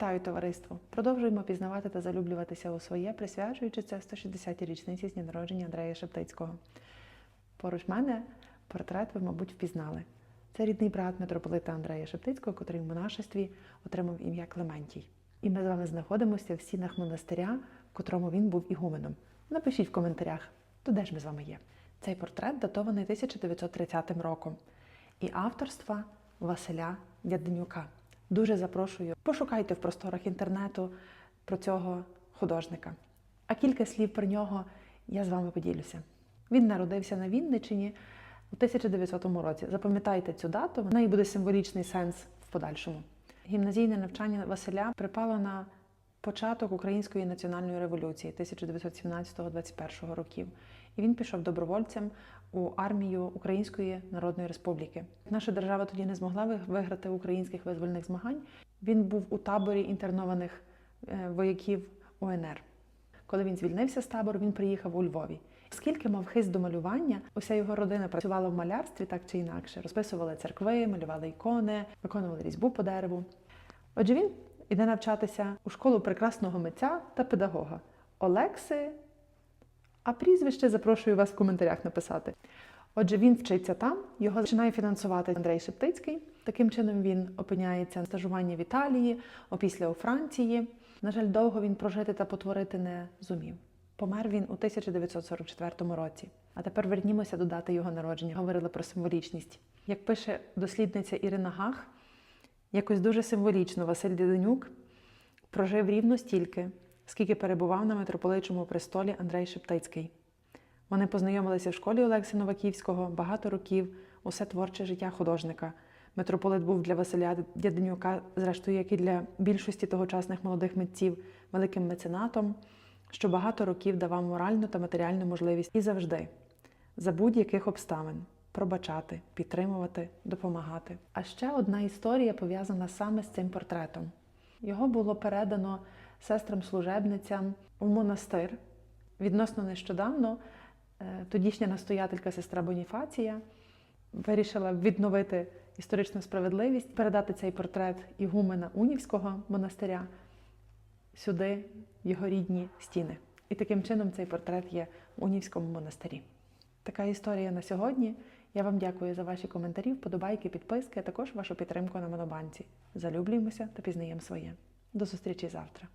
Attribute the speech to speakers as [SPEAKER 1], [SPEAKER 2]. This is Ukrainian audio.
[SPEAKER 1] Вітаю товариство! Продовжуємо пізнавати та залюблюватися у своє, присвячуючи це 160-й річниці з дня народження Андрея Шептицького. Поруч мене портрет ви, мабуть, впізнали. Це рідний брат митрополита Андрея Шептицького, котрий в монашестві отримав ім'я Клементій. І ми з вами знаходимося в стінах монастиря, в котрому він був ігуменом. Напишіть в коментарях, то де ж ми з вами є. Цей портрет датований 1930 роком і авторства Василя Дяденюка. Дуже запрошую, пошукайте в просторах інтернету про цього художника. А кілька слів про нього я з вами поділюся. Він народився на Вінниччині у 1900 році. Запам'ятайте цю дату, в неї буде символічний сенс в подальшому. Гімназійне навчання Василя припало на початок Української національної революції 1917-21 років. І він пішов добровольцем у армію Української Народної Республіки. Наша держава тоді не змогла виграти українських визвольних змагань. Він був у таборі інтернованих е, вояків УНР. Коли він звільнився з табору, він приїхав у Львові. Оскільки мав хист до малювання, уся його родина працювала в малярстві так чи інакше. Розписували церкви, малювали ікони, виконували різьбу по дереву. Отже, він іде навчатися у школу прекрасного митця та педагога Олекси. А прізвище запрошую вас в коментарях написати. Отже, він вчиться там, його починає фінансувати Андрей Шептицький. Таким чином він опиняється на стажуванні в Італії, опісля у Франції. На жаль, довго він прожити та потворити не зумів. Помер він у 1944 році. А тепер вернімося до дати його народження. Говорили про символічність. Як пише дослідниця Ірина Гах, якось дуже символічно Василь Діденюк прожив рівно стільки, скільки перебував на митрополичому престолі Андрей Шептицький. Вони познайомилися в школі Олекси Новаківського багато років, усе творче життя художника. Митрополит був для Василя Дяденюка, зрештою, як і для більшості тогочасних молодих митців, великим меценатом, що багато років давав моральну та матеріальну можливість і завжди, за будь-яких обставин, пробачати, підтримувати, допомагати. А ще одна історія пов'язана саме з цим портретом. Його було передано сестрам-служебницям в монастир. Відносно нещодавно е, тодішня настоятелька сестра Боніфація вирішила відновити історичну справедливість, передати цей портрет ігумена Унівського монастиря сюди, в його рідні стіни. І таким чином цей портрет є в Унівському монастирі. Така історія на сьогодні. Я вам дякую за ваші коментарі, вподобайки, підписки, а також вашу підтримку на Монобанці. Залюблюємося та пізнаємо своє. До зустрічі завтра.